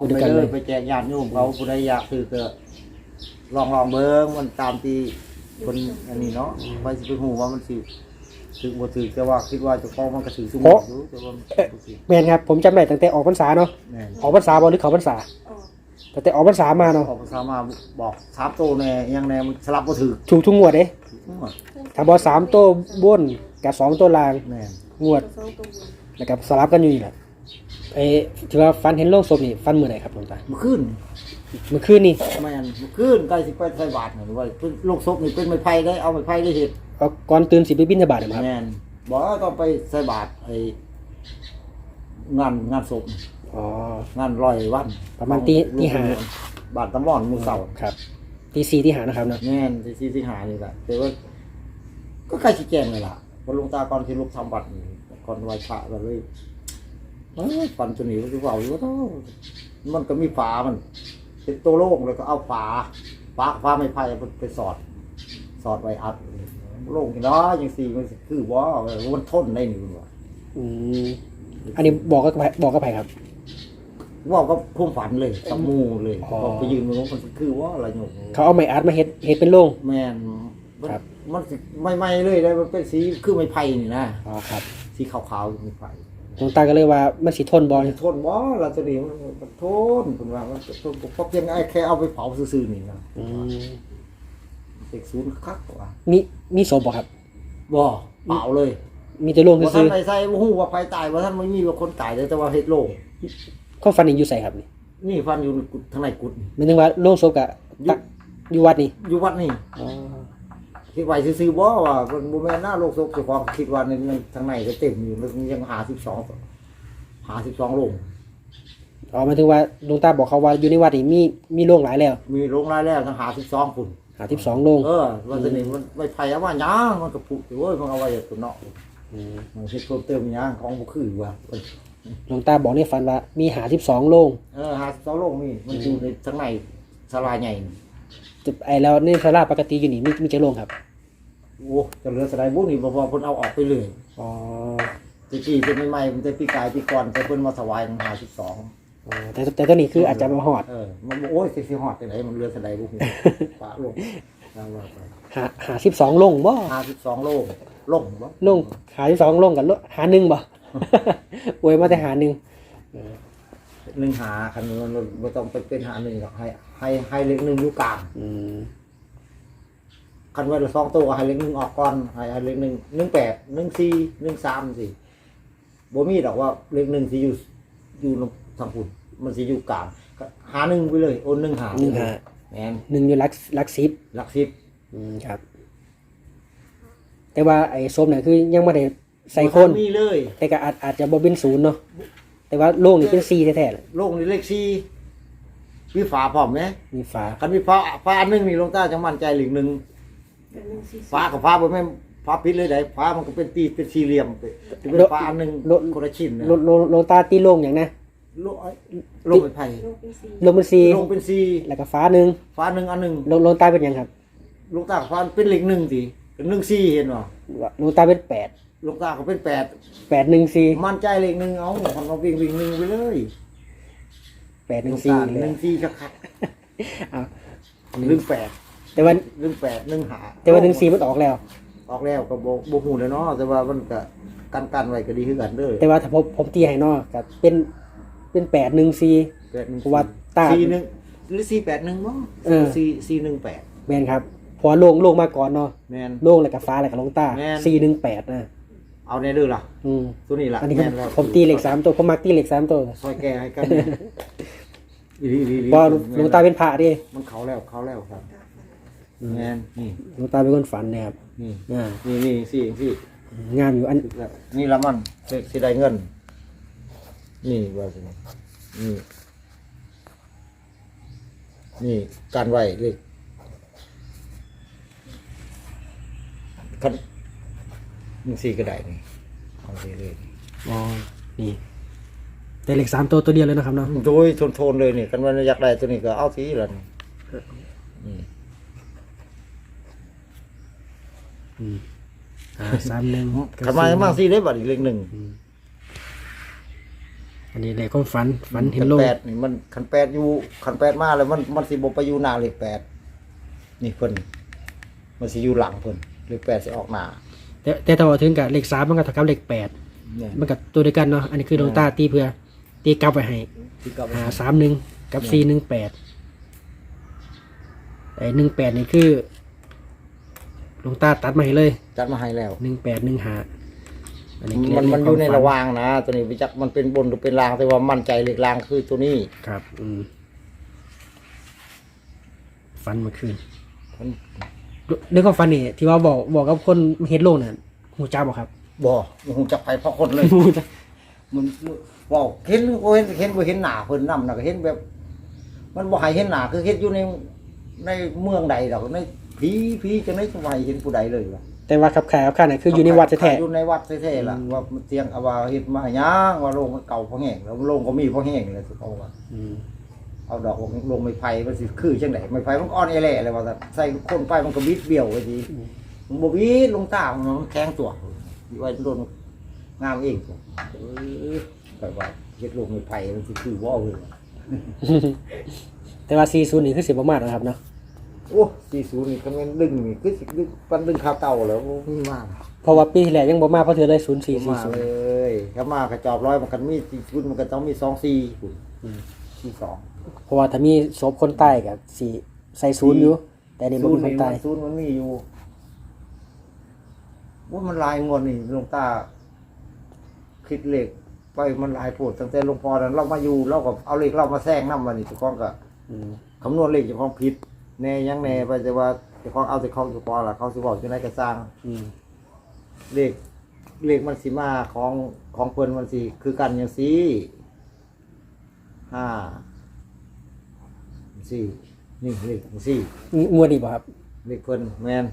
เอาไปเลยไปแจกญาติโยมเขาผู้ใดอยากซื้อก็ลองลองเบิ่งมันตามที่คนอันนี้เนาะไปสิไปฮู้ว่ามันสิถือบ่ถือแต่ว่าคิดว่าเจะฟ้าของมันก็ถือซุมอยู่แต่ว่ามันบ่ถือแม่นครับผมจำได้ตั้งแต่ออกพรรษาเนาะแม่นออกพรรษาบ่หรือเขาพรรษาออกตั้งแต่ออกพรรษามาเนาะออกภาษามาบอกสามโตแน่ยังแน่มันสลับบ่ถือถูกทุกงวดเด้ทั้งหมดถ้าบ่สามตัวบนกับสองตัวล่างแม่นงวดสองตัวบนแล้วก็สลับกันอยู่นี่แหละ ไอ้ที่ว่าฟันเห็นโลงศพนี่ฟันมื้อไหนครับหลวงตาเมื่อคืนเมื่อคืนนี่แม่นเมื่อคืนใกล้สิไปใส่บาตรนี่ว่าเป็นโรคศพนี่เป็นไม้ไผ่ได้เอาไม้ไผ่ได้เฮ็ดเอาก่อนตื่นสิไปบิณฑบาตเนี่ยครับแม่นบอกว่าต้องไปใส่บาตรไอ้งานงานศพอ๋องานร้อยวันประมาณตีตีห้าบาทตะมอนมือเสาครับตีสี่ที่หานะครับเนาะแม่นที่ที่ที่หานี่แหละแต่ว่าก็ใกล้ชิแจงเลยล่ะพอหลวงตาก่อนที่ลูกทำบัตรนี่ก่อนไหว้พระก็เลยเอ้ย ฟันตัวนี้มันคือเบาอยู่ว่ามันก็มีฝามัน เป็นตัวโล่งแล้วก็เอาฝาฝาฝาไม่ไผ่ไปสอด สอดไว้อัดโล่งเนาะยังสี่มันคือว่ามันทนได้หนึ่งว่ะอืมอันนี้บอกกับไผบอกกับไผครับว่าก็พุ่มฝันเลยกับหมูเลยอ๋อพอไปยืนมันก็มันคือว่าอะไรอยู่เขาเอาไม้อาร์ตมาเฮ็ดเฮ็ดเป็นโล่งแม่นมันครับมันสิไม่ไม่เลยได้มันเป็นสีคือไม้ไผ่นี่นะอ๋อครับ สีขาวๆไม้ไผ่ หลวงตาก็เลยว่ามันสิทนบ่มันทนบ่เราจะดีมันมันทนคุณว่ามันทนเพราะเพียงไอ้แค่เอาไปเผาซื่อๆนี่นะอืมเด็กศูนย์คักกว่ามีมีศพบ่ครับบ่เปล่าเลย มีแต่โล่งว่าซื่ท่านอไปใส่บ่ฮู้ว่าไผตายว่าท่านไม่มีว่าคนตายแต่ว่าเฮ็ดโล่งๆเขาฟันนี่อยู่ใส่ครับนี่นี่ฟันอยู่ในกุฏทางในกุฏนี่หมายถึงว่าโล่งศพกับอยู่อยู่วัดนี่อยู่วัดนี่ อ๋อ คิดไว้ซื่อๆบ่ว่ามันบ่แม่นหน้าโลกศพเจ้าของคิดว่าในในทางในก็เต็มอยู่มันยังหา12หา12โลงอ๋อหมายถึงว่าหลวงตาบอกเขาว่าอยู่ในวัดนี่มีมีโล่งหลายแล้วมีโรงรายแล้วทั้งหา12พุ่นหาที่สองโล่งเออว่าจะนี่มันไม่ไผเอาว่าหยังมันก็ปุโอ้ยมันเอาไว้ตัวเนาะมมันเฮ็ดเพิ่มเติมหยังของบ่คือว่าเออหลวงตาบอกในฝันว่ามีหาที่สองโล่งเออหา12โลงนี่มันอยู่ในทางในศาลาใหญ่นี่จะ ไอแล้วนี่สาราปกติอยู่นี่มีมีจะโล่งครับโอ้จะเหลือสไลด์บุนี่บ่พอเพิ่นเอาออกไปเลยอ๋อตะกี้เป็นใหม่ๆมันจะปีกายปีก่อนแต่เพิ่นมาถวายทางหา12อ๋อแต่แต่ตัวนี้คืออาจจะมาหอดเออมันบอกโอ้ยสิสิฮอดจังไดมันเหลือสไลด์บุนี่ปะลงเอาว่าไปหาหาสิบสองโล่งบ่52โลลงบ่โล่งหาที่สองโล่งกับโล่หาหนึ่งบ่ อวยมาแต่หาหนึ่ง หนึ่งหาคันมันบ่ต้องไปเป็นหาหนึ่งหรอกให้ ให้ให้เลขหนึ่งอยู่กลางอืมคันไว้ละสองตัวให้เลขหนึ่งออกก่อนให้ให้เลขหนึ่งหนึ่งแปดหนึ่งสี่หนึ่งสามสิบ่มีดอกว่าเลขหนึ่งสิอยู่อยู่ทางพุ่นมันสิอยู่กลางก็หาหนึ่งไปเลยโอนหนึ่งหาหนึ่งหาแม่นหนึ่งอยู่หลักหลักสิบหลักสิบอืมครับ แต่ว่าไอ้ส้มเนี่ยคือยังไม่ได้ใส่คนบ่มีเลย แต่ก็อาจอาจจะบ่เป็นศูนย์เนาะ แต่ว่าโล่งนี่เป็นสี่แท้ๆเลยโลกนี้เลขสี่มีฝาพร้อมไหมมีฝาคันมีฝาฝาอันหนึงนี่หลวงตาจะมั่นใจเลขหนึ่งเป็นหนึ่งสี่ฝากับฝาบ่แม่นฝาพิษเลยได้ฝามันก็เป็นตีเป็นสี่เหลี่ยมเป็นเป็นฝาอันหนึงคนละชิ้นนะโลโลโลตาตีโล่งอย่างนะโลกโลกเป็นไผ่โลกเป็นสี่โลงเป็นสี่ลงเป็นสี่แล้วก็ฝาหนึ่งฝาหนึ่งอันหนึ่งโลโลตาเป็นหยังครับ ลูกตาฝาเป็นเลขหนึ่งสิเป็นหนึ่งสี่เห็นบ่โลตาเป็นแปด ลูกตาก็เป็นแปดแปดหนึ่งสี่มั่นใจเลขหนึ่งเอาพันมาวิ่งวิ่งหนึ่งไปเลยแปดหนึ่ลูงกสี่ตาเลหยนึ่งสี่คักเอาๆหนึ่งแปดแต่ว่าหนึ่งแปดหนึ่งหาแต่ว่าหนึ่งสี่มันออกแล้ว ออกแล้วก็บ่บ่ฮู้เลยเนาะแต่ว่ามันก็กันกันไว้ก็ดีคือกันเด้อแต่ว่าถ้าผมผมตีให้เนอกกับเป็นเป็นแปดหนึ่งสี่ แปดหนึ่งเพราะว่าตา สี่หนึ่งหรือสี่แปดหนึ่งมั้งเออสี่สี่หนึ่งแปดแมนครับเพอโล่งโล่งมาก่อนเนาะแมน โล่งแล้วก็ฟ้าแล้วก็ลงตาแม่น สี่หนึ่งแปดนะ เอาในเด้อล่ะอืมตัวนี้ล่ะอันนี้ผมแม่แล้วผมตีเหล็กสามตัวผมมักตีเหล็กสามตัวซอยแก้ให้กันแม่อีหลีอีหลีอีหลีเพอหลวงตาเป็นพระดิมันเขาแล้วเขาแล้วครับแมนนี่หลวงตาเป็นคนฝันนะครับนี่อ่านี่นี่สี่สี่งามอยู่อันนี่ละมันเลขสิได้เงิน นี่ว่าสินี่นี่การไว้เลขคัน นี่สี่ก็ได้นี่เอาสี่เลยอ๋อนี่แต่เหล็กสามตัวตัวเดียวเลยนะครับเนาะโดยโทนๆเลยนี่กันว่าอยากได้ตัวนี้ก็เอาสีละนี่นี่อืมอ่าสามหนึ่งขันมามาสีได้บัดอีกเลขหนึ่งอันนี้เลยความฝันฝันเห็นคัโลกแปดนี่มันคันแปดอยู่คันแปดมาแล้วมันมันสิบ่ไปอยู่หน้าเลขแปดนี่เพิ่นมันสิอยู่หลังเพิ่นเลขแปดสิออกหน้า แต่แต่ถ้าว่าถึงกับเลขสามมันก็เท่ากับเลขแปดเนี่ยมันกับตัวเดียวกันเนาะอันนี้คือดวงตาตีเพื่อตีกลับไปให้ที่กับหาสามหนึ่งกับสี่หนึ่งแปดไอ้หนึ่งแปดนี่คือดวงตาตัดมาให้เลยจัดมาให้แล้ว หนึ่งแปดหนึ่งหาอันนี้มันมันอยู่ในควาระหฝัว่างนะ ตัวนี้ไปจักมันเป็นบนหรือเป็นรางแต่ว่ามั่นใจเลขรางคือตัวนี้ครับ อืมฟันเมาคืน มัน เรื่องของฟันนี่ที่ว่าบอกบอกกับคนเฮ็ดโลกน่ะหูจ้าบอกครับบ่มันคงจะไปเพราะคนเลยมันเว่าเห็นบ่เห็นเห็นบ่เห็นหน้าเพิ่นนำน่ะก็เห็นแบบ มันบ่ให้เห็นหน้าคือเฮ็ดอยู่ในในเมืองใดดอกในผีผีจังได๋สิบ่ให้เห็นผู้ใดเลยวะแต่ว่าขับขายขับขายน่ะคืออยู่ในวัดแท้ อยู่ในวัดแท้ๆล่ะอืม ว่ามันเตียงเอาว่าเฮ็ดมาหยังว่าโรงมันเก่าพอแห้งแล้วโรงก็มีพอแห้งเลยสิเขาว่าๆอืม เอาดอกลงไม้ไผ่มันสิคือจังได๋ไม้ไผ่มันอ่อนแอแหล่เลยว่าซั่นใส่คนไปมันก็บิดเบี้ยวไปทีมันบ่บิดลงตามันมันแข็งตัวอยู่ไว้โดนงามเองตัวเออไปว่าเฮ็ดลงไม้ไผ่มันสิคือว่าวเลยแต่ว่า40นี่คือสิบ่มากนะครับเนาะโอ้40นี่คันแม่นดึงนี่คือสิดึงปันดึงข้าวเก่าแล้วบ่มีมากเพราะว่าปีที่แล้วยังบ่มาเพราะเธอได้บ่มาเล0440ยถ้ามากระจอบร้อยมันกันมี40มันก็ต้องมี24คุณอืมที่สอง เพราะว่าถ้ามีศพคนใต้ก็สิใส่ศูนย์อยู่ แต่นี่บ่ศูมีนย์คนนี่ใต้ศูนย์มันมีอยู่ว่ามันลายงวดนี่หลวงตา คิดเลขไปมันหลายโพดตั้งแต่หลวงพ่อนั้นเรามาอยู่เราก็เอาเลขเรามาแซงนำมันนี่เจ้าของก็อืมคำนวณเลขเจ้าของผิดแน่ยังแน่ไปแต่ว่าเจ้าของเอาแต่ของเจ้าของล่ะเขาสิบอกจังไดก็สร้างอืมเลขเลขมันสิมาของของเพิ่นมันสิคือกันอย่างซี่ห้า สี่นี่เลขสี่งวดนี้บ่ครับเลขเพิ่นแมน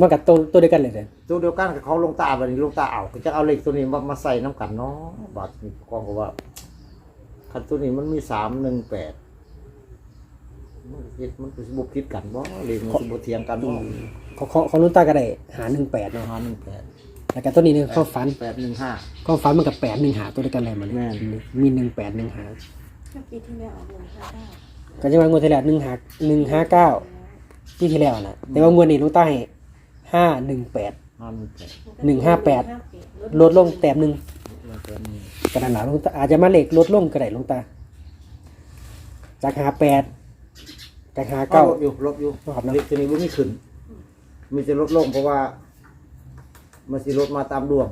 มันก็ตัวตัวเดียวกันเลยเด้อตัวเดียวกันกับเขาลงตาบัดนี้ลงตาเอาก็จะเอาเลขตัวนี้มามาใส่น้ำกันเนาะบาทนี่กองก็ว่าคันตัวนี้มันมีสามหนึ่งแปดมันคิดมันคือบุคิดกันบ่เลขมันสิบ่เถียงกันบ่ของของของนุ่นตาก็ได้หา18เนาะห้าหนึ่งแปดแล้วก็ตัวนี้นี่ความฝันแปดหนึ่งห้า ความฝันมันกับ8 1หาตัวเดียวกันเลยมันแม่น มี1 8 1หาถ้าปีที่แล้วออกลงห้าเก้า ก็จะว่างวดที่แล้ว1หา159ปีที่แล้วน่ะแต่ว่างวดนี้ลุงตาให้518ห้าหนึ่งแปดหนึ่งห้าแปดลดลงแต้มหนึงแล้วก็นี่กระดานหนาลงตาอาจจะมาเลขลดลงก็ได้ลงตา จากหาแปดจากหาเก้าเก้าลดอยู่ลดอยู่ครับเนาะเลขตัวนี้บ่มีขึ้น มีจะลดลงเพราะว่า มันสิลดมาตามดวง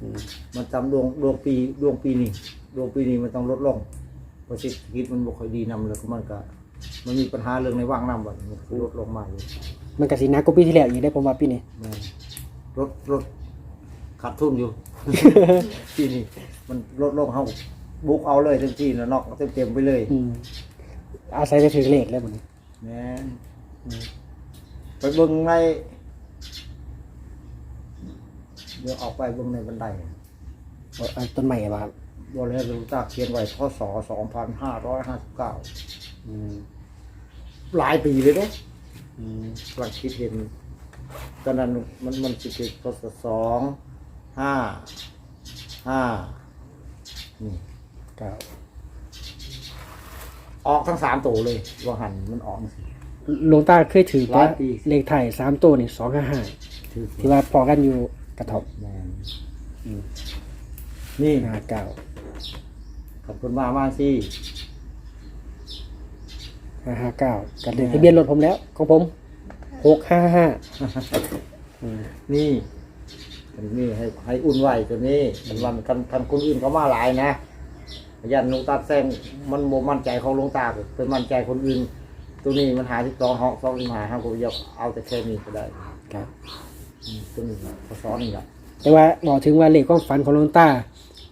อืมมันตามดวงดวงปีดวงปีนี้ดวงปีนี้มันต้องลดลงเพ ราะเศรษฐกิจมันบ่ค่อยดีนำแล้วก็มันก็มันมีปัญหาเรื่องในว่างน้ำบ่มันก็ลดลงมาอยู่มันกสิหนักกว่าปีที่แล้วอีกได้ผมว่าปีนี้ แม่นลดลดขาดทุนอยู่ปีนี้มันลดลงเฮาบุกเอาเลยเต็มที่แล้วนอกเต็มเต็มๆไปเลยอืมอาศัยจะถือเลขแล้วมันแม่นไปเบิ่งในเดี๋ยวออกไปเบิ่งในบันได เอาเอาต้นใหม่อะครับ บอแล้วหลวงตาเขียนไว้พศสองพันห้าร้อยห้าสิบเก้าอืมหลายปีเลยเด้อืมหลังคิดเห็นตอนนั้นมันมันสิบพศสองห้าห้านี่เก้าออกทั้งสามตัวเลยว่าหันมันออกสิ หลวงตาเคยถือหลายปี เลขไทยสามตัวนี่สองห้าห้าถือที่ว่าพอกันอยู่กระทบแมนอืมนี่ ห้าเก้า ขอบคุณมากมากสิห้าห้าเก้ากับเลขทะเบียนรถผมแล้ว ของผมหกห้าห้าอืมนี่อันนี้ให้ให้อุ่นไหวตัวนี้มันวันกันทันคนอื่นเขามาหลายนะยันหลวงตาแซงมันโมมั่นใจของหลวงตาเป็นมั่นใจคนอื่น ตัวนี้มันหาที่สองห้องสองที่หาห้างกูยกเอาแต่แค่นี้ก็ได้ครับอืมตัวนี้ก็ซ้อนนี่แหละแต่ว่าบอกถึงว่าเลขความฝันของหลวงตา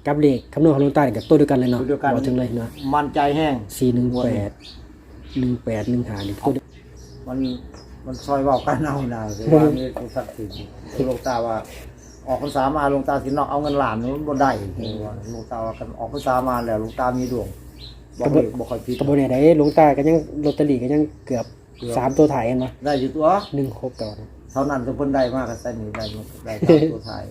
กับเลขคำนวณของหลวงตาเนี่ยกับตัวเดียวกันเลยเนาะตัวเดียวกัน บอกถึงเลยเนาะมั่นใจแห้ง สี่หนึ่งแปดหนึ่งแปดหนึ่งหานี่ตัวเดียว มันมันซอยเบากันเอาหนาแต่ว่ามีผู้ศักดิ์สิทธิ์คือหลวงตาว่า ออกพรรษามาหลวงตาสินอกเอาเงินหลานมันบ่ได้ว่าหลวงตาว่ากันออกพรรษามาแล้วหลวงตามีดวงบอกเลยบอกคอยผิดกระบวนเนี่ยได้หลวงตาก็ยังลอตเตอรี่ก็ยังเกือบเกือบสามตัวถ่ายเห็นปะได้อยู่ตัว หนึ่งหกเก่าเท่านั้นทุกคนได้มากก็ใส่นี่ได้หมดได้ตามตัวไทาย